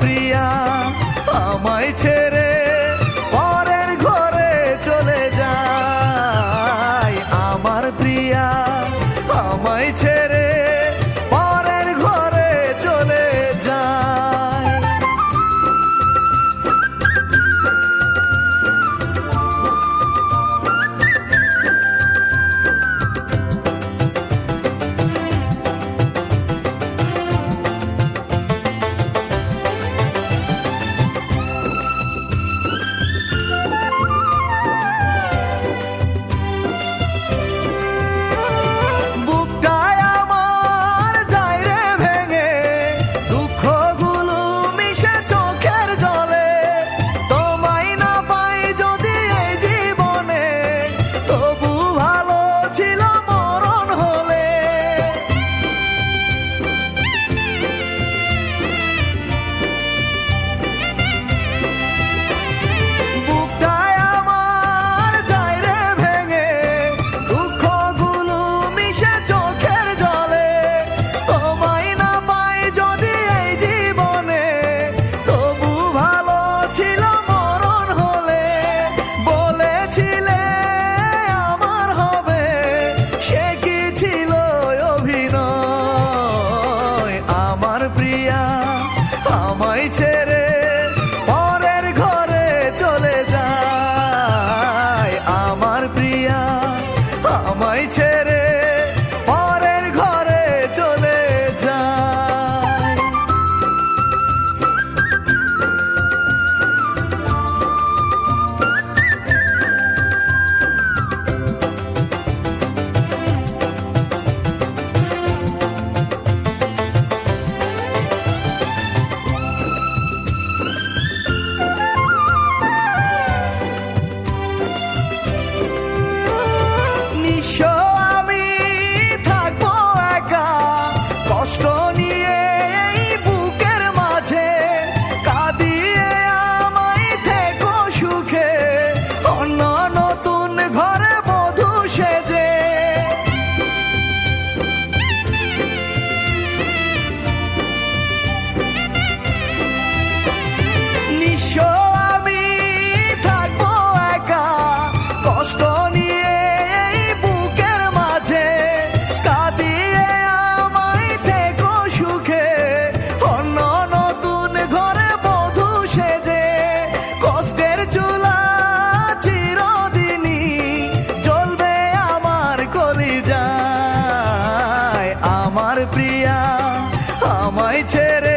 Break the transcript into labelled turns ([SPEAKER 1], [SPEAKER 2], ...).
[SPEAKER 1] প্রিয়া আমায় ছেড়ে পরের ঘরে চলে যায়। আমার প্রিয়া আমায় ছেড়ে আমায় ছেড়ে বাড়ি ছেড়ে